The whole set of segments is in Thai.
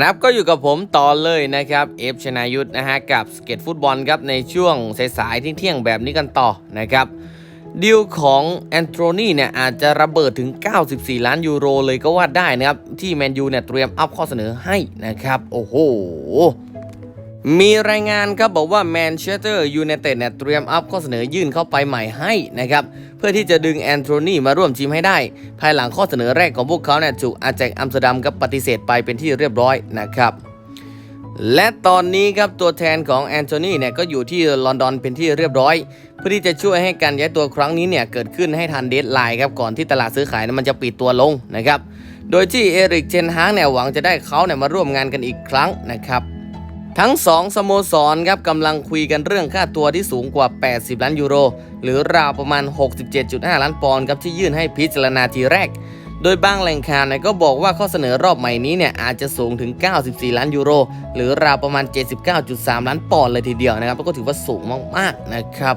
นะครับก็อยู่กับผมต่อเลยนะครับเอฟชนายุทธนะฮะกับสเก็ตฟุตบอลครับในช่วงสายๆเที่ยงแบบนี้กันต่อนะครับดีลของแอนโทนีเนี่ยอาจจะระเบิดถึง 94 ล้านยูโรเลยก็ว่าได้นะครับ ที่แมนยูเนี่ยเตรียมอัพข้อเสนอให้นะครับ โอ้โห มีรายงานครับบอกว่าแมนเชสเตอร์ยูไนเต็ดเนี่ยเตรียมอัพข้อเสนอยื่นเข้าไปใหม่ให้นะครับ เพื่อที่จะดึงแอนโทนีมาร่วมทีมให้ได้ ภายหลังข้อเสนอแรกของพวกเขาเนี่ยถูกอาแจกอัมสเตอร์ดัมกับปฏิเสธไปเป็นที่เรียบร้อยนะครับ และตอนนี้ครับตัวแทนของแอนโทนีเนี่ยก็อยู่ที่ลอนดอนเป็นที่เรียบร้อย เพื่อที่จะช่วยให้การย้ายตัวครั้งนี้เนี่ยเกิดขึ้นให้ทันเดทไลน์ครับก่อนที่ตลาดซื้อขายนั้นมันจะปิดตัวลงนะครับ โดยที่เอริกเชนฮางเนี่ยหวังจะได้เขาเนี่ยมาร่วมงานกันอีกครั้งนะครับ ทั้ง 2 สโมสรครับกำลังคุยกันเรื่องค่าตัวที่สูงกว่า 80 ล้านยูโร หรือราวประมาณ 67.5 ล้านปอนด์ครับที่ยื่นให้พิจารณาทีแรก โดยบางแหล่งข่าวเนี่ยก็บอกว่าข้อเสนอรอบใหม่นี้เนี่ยอาจจะสูงถึง 94 ล้านยูโร หรือราวประมาณ 79.3 ล้านปอนด์เลยทีเดียวนะครับก็ถือว่าสูงมากๆนะครับ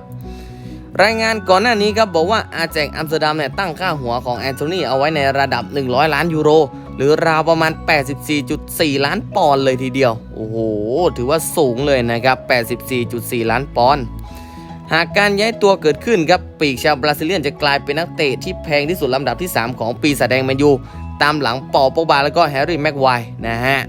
รายงานก่อนหน้านี้ครับบอกว่าอาแจกอัมสเตอร์ดัมเนี่ยตั้งค่าหัวของแอนโทนีเอาไว้ในระดับ 100 ล้านยูโร รือราวประมาณ 84.4 ล้านปอนด์เลยทีเดียว โอ้โห ถือว่าสูงเลยนะครับ 84.4 ล้านปอนด์หากการย้ายตัวเกิดขึ้นครับปีกชาวบราซิเลียนจะกลายเป็นนักเตะที่แพงที่สุดลำดับที่ 3 ของปีศาจแดงแมนยู ตามหลังปอโปบาแล้วก็แฮร์รี่แม็กไวนะฮะ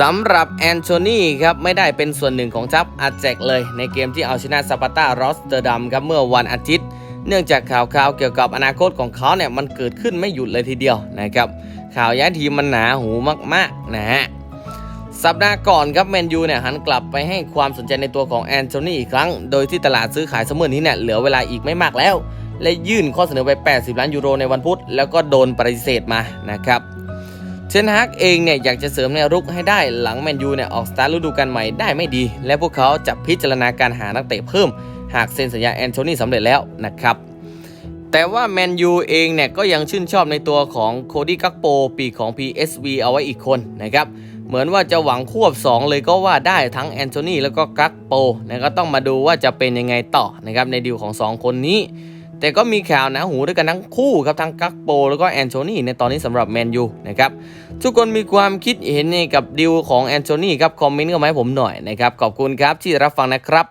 สำหรับแอนโทนีครับไม่ได้เป็นส่วนหนึ่งของทัพอาแจกเลย ในเกมที่เอาชนะซาปาตารอสเตอร์ดัมครับเมื่อวันอาทิตย์ เนื่องจากข่าวคราวเกี่ยวกับอนาคตของเขาเนี่ยมันเกิดขึ้นไม่หยุดเลยทีเดียวนะครับข่าวย้ายทีมมันหนาหูมากๆนะฮะสัปดาห์ก่อนครับแมนยูเนี่ยหันกลับไปให้ความสนใจในตัวของแอนโทนีอีกครั้ง โดยที่ตลาดซื้อขายเสมอนี้เนี่ยเหลือเวลาอีกไม่มากแล้ว และยื่นข้อเสนอไป 80 ล้านยูโรในวันพุธ แล้วก็โดนปฏิเสธมานะครับเชนฮากเองเนี่ยอยากจะเสริมแนวรุกให้ได้หลังแมนยูเนี่ยออกสตาร์ทฤดูกาลใหม่ได้ไม่ดี และพวกเขาจะพิจารณาการหานักเตะเพิ่ม หากเซ็นสัญญาแอนโทนีสำเร็จแล้วนะครับแต่ว่าแมนยูเองเนี่ยก็ยังชื่นชอบในตัวของโคดี้กักโปปีของ PSV เอาไว้อีกคนนะครับเหมือนว่าจะหวังควบ 2 เลยก็ว่าได้ทั้งแอนโทนีแล้วก็กักโปนะก็ต้องมาดูว่าจะเป็นยังไงต่อนะครับในดีลของ 2 คนนี้ แต่ก็มีข่าวนะหูด้วยกันทั้งคู่ครับทั้งกักโปแล้วก็แอนโทนีในตอนนี้สำหรับแมนยูนะครับทุกคนมีความคิดเห็นในกับดีลของแอนโทนีครับคอมเมนต์เข้ามาให้ผมหน่อยนะครับขอบคุณครับที่รับฟังนะครับ